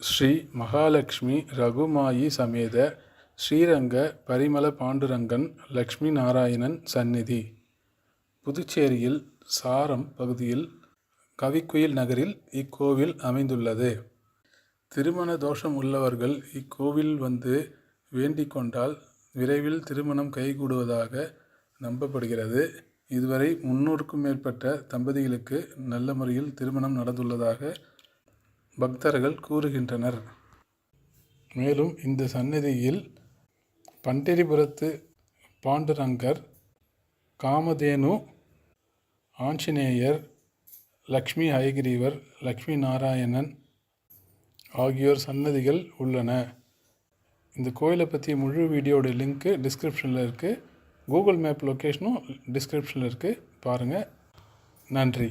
ஸ்ரீ மகாலட்சுமி ரகுமாயி சமேத ஸ்ரீரங்க பரிமள பாண்டுரங்கன் லக்ஷ்மி நாராயணன் சந்நிதி. புதுச்சேரியில் சாரம் பகுதியில் கவிக்குயில் நகரில் இக்கோவில் அமைந்துள்ளது. திருமண தோஷம் உள்ளவர்கள் இக்கோவில் வந்து வேண்டிக் கொண்டால் விரைவில் திருமணம் கைகூடுவதாக நம்பப்படுகிறது. இதுவரை முன்னூறுக்கும் மேற்பட்ட தம்பதிகளுக்கு நல்ல முறையில் திருமணம் நடந்துள்ளதாக பக்தர்கள் கூறுகின்றனர். மேலும் இந்த சந்நிதியில் பண்டிரிபுரத்து பாண்டுரங்கர் காமதேனு ஆஞ்சநேயர் லக்ஷ்மி ஹயகிரீவர் லக்ஷ்மி நாராயணன் ஆகியோர் சன்னதிகள் உள்ளன. இந்த கோயிலை பற்றி முழு வீடியோட லிங்க்கு டிஸ்கிரிப்ஷனில் இருக்குது கூகுள் மேப் லொக்கேஷனும் டிஸ்கிரிப்ஷனில் இருக்குது பாருங்கள் நன்றி.